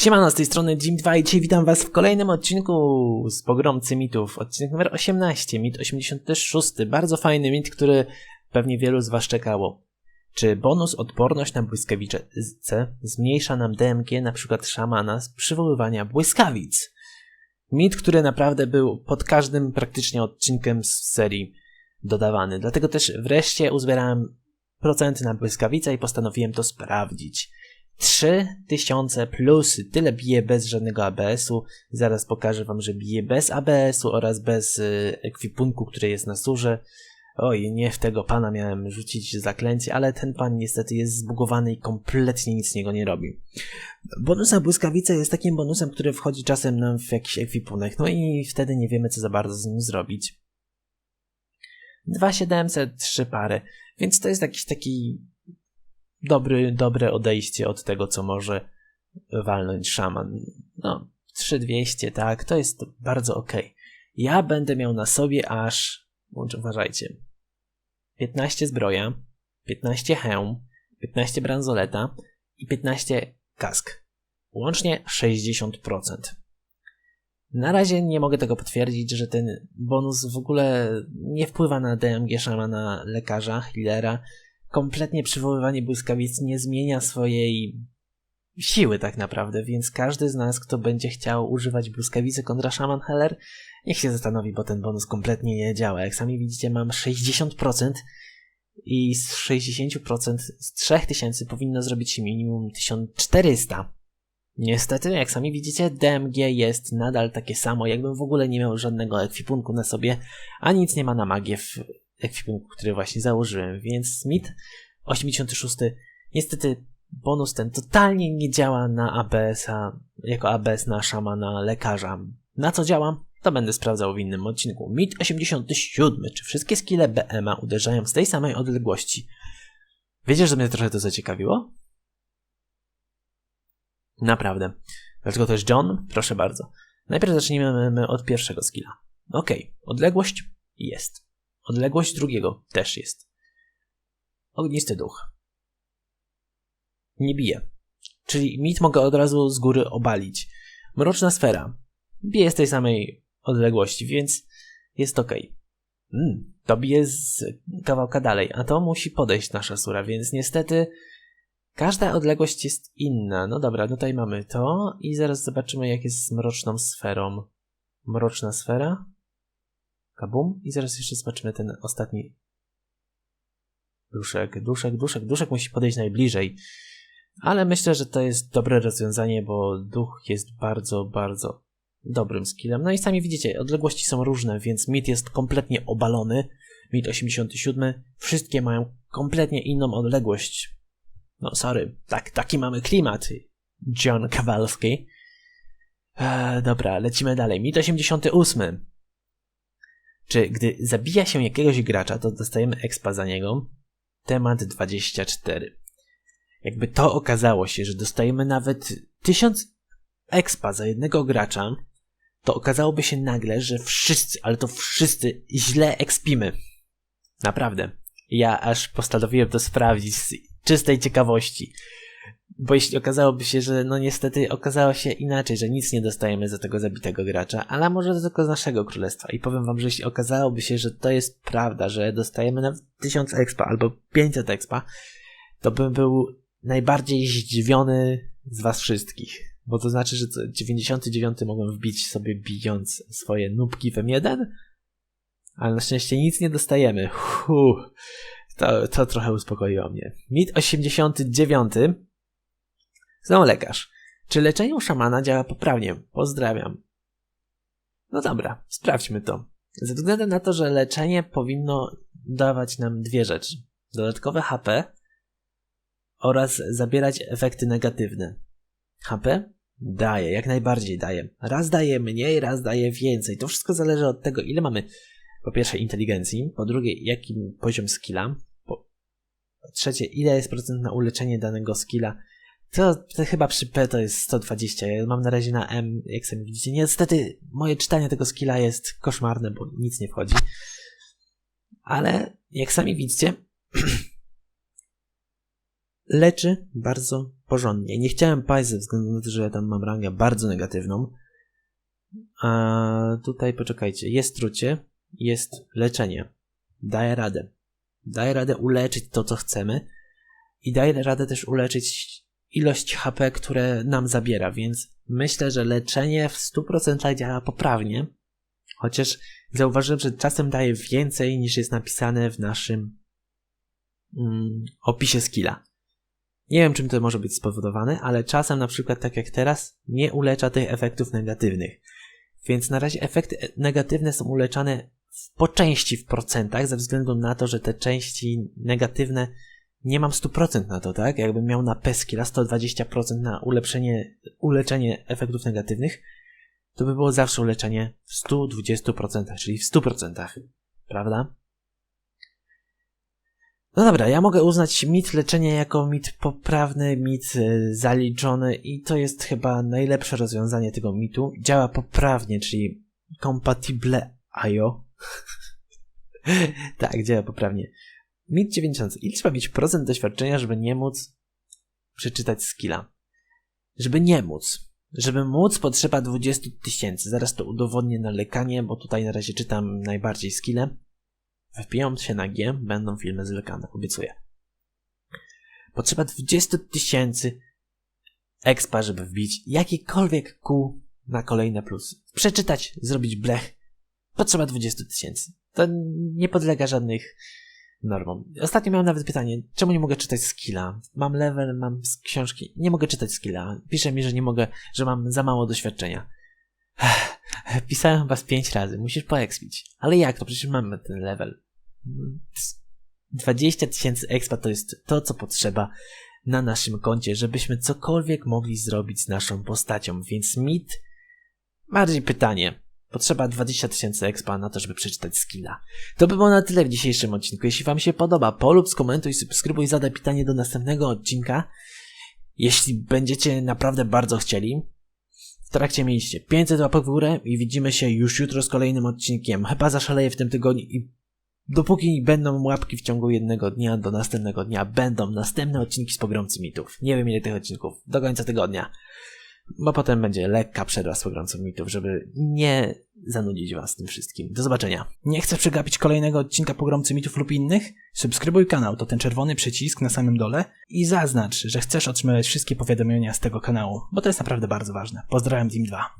Siemano, z tej strony Jim 2 i dzisiaj witam was w kolejnym odcinku z Pogromcy Mitów. Odcinek numer 18, mit 86. Bardzo fajny mit, który pewnie wielu z was czekało. Czy bonus odporność na błyskawice zmniejsza nam DMG na przykład szamana z przywoływania błyskawic? Mit, który naprawdę był pod każdym praktycznie odcinkiem z serii dodawany. Dlatego też wreszcie uzbierałem na błyskawice i postanowiłem to sprawdzić. 3000 plus, tyle bije bez żadnego ABS-u. Zaraz pokażę wam, że bije bez ABS-u oraz bez y, ekwipunku, który jest na surze. Oj, nie w tego pana miałem rzucić zaklęcie, ale ten pan niestety jest zbugowany i kompletnie nic z niego nie robi. Bonus na błyskawice jest takim bonusem, który wchodzi czasem nam w jakiś ekwipunek, no i wtedy nie wiemy co za bardzo z nim zrobić. 2700, trzy pary, więc to jest jakiś taki dobry, dobre odejście od tego, co może walnąć szaman. No, 3200, tak, to jest bardzo ok. Ja będę miał na sobie aż, bądź uważajcie, 15 zbroja, 15 hełm, 15 bransoleta i 15 kask. Łącznie 60%. Na razie nie mogę tego potwierdzić, że ten bonus w ogóle nie wpływa na DMG szamana lekarza, healera, kompletnie przywoływanie błyskawic nie zmienia swojej siły tak naprawdę, więc każdy z nas, kto będzie chciał używać błyskawicy kontra Shaman Heller, niech się zastanowi, bo ten bonus kompletnie nie działa. Jak sami widzicie, mam 60% i z 60% z 3000 powinno zrobić się minimum 1400. Niestety, jak sami widzicie, DMG jest nadal takie samo, jakbym w ogóle nie miał żadnego ekwipunku na sobie, a nic nie ma na magię w ekwipunku, który właśnie założyłem, więc Smith 86 niestety bonus ten totalnie nie działa na ABS-a, jako ABS na szamana lekarza. Na co działa? To będę sprawdzał w innym odcinku. MIT 87. Czy wszystkie skille BMA uderzają z tej samej odległości? Wiecie, że mnie trochę to zaciekawiło? Naprawdę. Dlaczego to jest John? Proszę bardzo. Najpierw zacznijmy od pierwszego skilla. Ok, odległość jest. Odległość drugiego też jest. Ognisty duch. Nie bije. Czyli mit mogę od razu z góry obalić. Mroczna sfera. Bije z tej samej odległości, więc jest ok. Mm, to bije z kawałka dalej, a to musi podejść nasza sura, więc niestety każda odległość jest inna. No dobra, tutaj mamy to i zaraz zobaczymy jak jest z mroczną sferą. Mroczna sfera. Kabum. I zaraz jeszcze zobaczymy ten ostatni duszek. Duszek, duszek, duszek musi podejść najbliżej. Ale myślę, że to jest dobre rozwiązanie, bo duch jest bardzo, bardzo dobrym skillem. No i sami widzicie, odległości są różne, więc mit jest kompletnie obalony. Mit 87. Wszystkie mają kompletnie inną odległość. No sorry, tak, taki mamy klimat. John Kowalski. Eee, dobra, lecimy dalej. Mit 88 czy gdy zabija się jakiegoś gracza, to dostajemy expa za niego. Temat 24. Jakby to okazało się, że dostajemy nawet 1000 expa za jednego gracza, to okazałoby się nagle, że wszyscy, ale to wszyscy źle expimy. Naprawdę. Ja aż postanowiłem to sprawdzić czystej ciekawości. Bo jeśli okazałoby się, że no niestety okazało się inaczej, że nic nie dostajemy za tego zabitego gracza, ale może tylko z naszego królestwa. I powiem wam, że jeśli okazałoby się, że to jest prawda, że dostajemy nawet 1000 expa albo 500 expa, to bym był najbardziej zdziwiony z was wszystkich. Bo to znaczy, że 99 mogłem wbić sobie bijąc swoje nubki w M1, ale na szczęście nic nie dostajemy. Huh. To, to trochę uspokoiło mnie. Mit 89 Znowu lekarz. Czy leczenie szamana działa poprawnie? Pozdrawiam. No dobra, sprawdźmy to. Ze względu na to, że leczenie powinno dawać nam dwie rzeczy. Dodatkowe HP oraz zabierać efekty negatywne. HP daje, jak najbardziej daje. Raz daje mniej, raz daje więcej. To wszystko zależy od tego, ile mamy po pierwsze inteligencji, po drugie jaki poziom skilla, trzecie ile jest procent na uleczenie danego skilla to, to, chyba przy P to jest 120. Ja mam na razie na M, jak sami widzicie. Niestety moje czytanie tego skilla jest koszmarne, bo nic nie wchodzi. Ale jak sami widzicie, leczy bardzo porządnie. Nie chciałem paść ze względu na to, że ja tam mam rangę bardzo negatywną. A tutaj poczekajcie, jest trucie, jest leczenie. Daje radę. Daje radę uleczyć to, co chcemy i daje radę też uleczyć ilość HP, które nam zabiera, więc myślę, że leczenie w 100% działa poprawnie. Chociaż zauważyłem, że czasem daje więcej niż jest napisane w naszym mm, opisie skilla. Nie wiem, czym to może być spowodowane, ale czasem, na przykład tak jak teraz, nie ulecza tych efektów negatywnych. Więc na razie efekty e- negatywne są uleczane po części w procentach, ze względu na to, że te części negatywne nie mam 100% na to, tak? Jakbym miał na peskilla 120% na ulepszenie, uleczenie efektów negatywnych, to by było zawsze uleczenie w 120%, czyli w 100%, prawda? No dobra, ja mogę uznać mit leczenia jako mit poprawny, mit e, zaliczony i to jest chyba najlepsze rozwiązanie tego mitu. Działa poprawnie, czyli compatible IO. tak, działa poprawnie. Mit 90. Ile trzeba mieć procent doświadczenia, żeby nie móc przeczytać skilla? Żeby nie móc. Żeby móc potrzeba 20 tysięcy. Zaraz to udowodnię na lekanie, bo tutaj na razie czytam najbardziej skille. Wpiją się na G, będą filmy z lekana, obiecuję. Potrzeba 20 tysięcy expa, żeby wbić jakikolwiek kół na kolejne plusy. Przeczytać, zrobić blech. Potrzeba 20 tysięcy. To nie podlega żadnych normom. Ostatnio miałem nawet pytanie, czemu nie mogę czytać skilla? Mam level, mam książki, nie mogę czytać skilla. Pisze mi, że nie mogę, że mam za mało doświadczenia. Pisałem z pięć razy, musisz poekspić. Ale jak to? Przecież mamy ten level. 20 tysięcy expa to jest to, co potrzeba na naszym koncie, żebyśmy cokolwiek mogli zrobić z naszą postacią. Więc mit, bardziej pytanie. Potrzeba 20 tysięcy expa na to, żeby przeczytać skilla. To by było na tyle w dzisiejszym odcinku. Jeśli Wam się podoba, polub, skomentuj, subskrybuj, zadaj pytanie do następnego odcinka. Jeśli będziecie naprawdę bardzo chcieli, w trakcie mieliście 500 łapek w górę i widzimy się już jutro z kolejnym odcinkiem. Chyba zaszaleję w tym tygodniu i dopóki będą łapki w ciągu jednego dnia do następnego dnia, będą następne odcinki z pogromcy mitów. Nie wiem ile tych odcinków. Do końca tygodnia. Bo potem będzie lekka przerwa z pogromcą mitów, żeby nie zanudzić was tym wszystkim. Do zobaczenia. Nie chcesz przegapić kolejnego odcinka Pogromcy Mitów lub innych? Subskrybuj kanał, to ten czerwony przycisk na samym dole i zaznacz, że chcesz otrzymywać wszystkie powiadomienia z tego kanału, bo to jest naprawdę bardzo ważne. Pozdrawiam Dim 2.